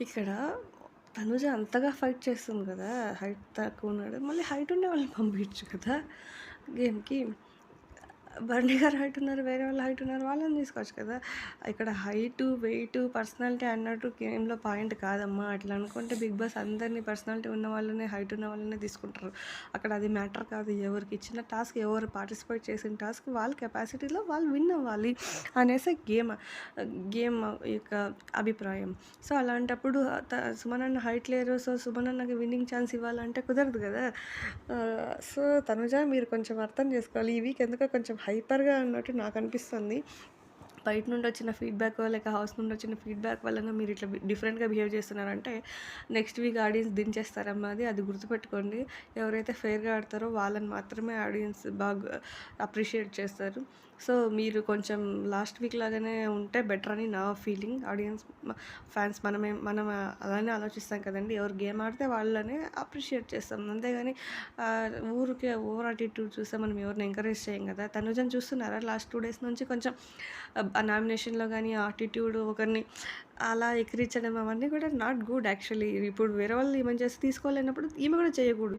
ఇక్కడ తనుజ అంతగా ఫైట్ చేస్తుంది కదా హైట్ తక్కువ ఉన్నాడు. మళ్ళీ హైట్ ఉండే వాళ్ళని పంపించు కదా. గేమ్కి బర్నీ గారు హైట్ ఉన్నారు వేరే వాళ్ళు హైట్ ఉన్నారు వాళ్ళని తీసుకోవచ్చు కదా. ఇక్కడ హైటు వెయిట్ పర్సనాలిటీ అన్నట్టు గేమ్లో పాయింట్ కాదమ్మా. అట్లా అనుకుంటే బిగ్ బాస్ అందరినీ పర్సనాలిటీ ఉన్న వాళ్ళనే హైట్ ఉన్న వాళ్ళనే తీసుకుంటారు. అక్కడ అది మ్యాటర్ కాదు ఎవరికి ఇచ్చిన టాస్క్ ఎవరు పార్టిసిపేట్ చేసిన టాస్క్ వాళ్ళ కెపాసిటీలో వాళ్ళు విన్ అవ్వాలి అనేసి గేమ్ గేమ్ యొక్క అభిప్రాయం. సో అలాంటప్పుడు త- సుమన్ అన్న హైట్ లేరు. సో సుమన్ అన్నకి విన్నింగ్ ఛాన్స్ ఇవ్వాలంటే కుదరదు కదా. సో తనుజ మీరు కొంచెం అర్థం చేసుకోవాలి. ఈ వీక్ ఎందుకో కొంచెం హైపర్గా ఉన్నట్టు నాకు అనిపిస్తుంది. బయట నుండి వచ్చిన ఫీడ్బ్యాక్ లేక హౌస్ నుండి వచ్చిన ఫీడ్బ్యాక్ వలన మీరు ఇట్లా డిఫరెంట్గా బిహేవ్ చేస్తున్నారంటే నెక్స్ట్ వీక్ ఆడియన్స్ దించేస్తారమ్మా అది అది గుర్తుపెట్టుకోండి. ఎవరైతే ఫెయిర్గా ఆడతారో వాళ్ళని మాత్రమే ఆడియన్స్ బాగా అప్రిషియేట్ చేస్తారు. సో మీరు కొంచెం లాస్ట్ వీక్ లాగానే ఉంటే బెటర్ అని నా ఫీలింగ్ ఆడియన్స్ ఫ్యాన్స్ మనమే మనం అలానే ఆలోచిస్తాం కదండి. ఎవరు గేమ్ ఆడితే వాళ్ళనే అప్రిషియేట్ చేస్తాం. అంతేగాని ఊరికే ఓవర్ యాటిట్యూడ్ చూస్తే మనం ఎవరిని ఎంకరేజ్ చేయం కదా. తనుజని చూస్తున్నారా? లాస్ట్ టూ డేస్ నుంచి కొంచెం ఆ నామినేషన్లో కానీ ఆటిట్యూడ్ ఒకరిని అలా ఎక్కిరించడం అవన్నీ కూడా నాట్ గుడ్ యాక్చువల్లీ ఇప్పుడు వేరే వాళ్ళు ఈమె చేసి తీసుకోలేనప్పుడు ఈమె కూడా చేయకూడదు.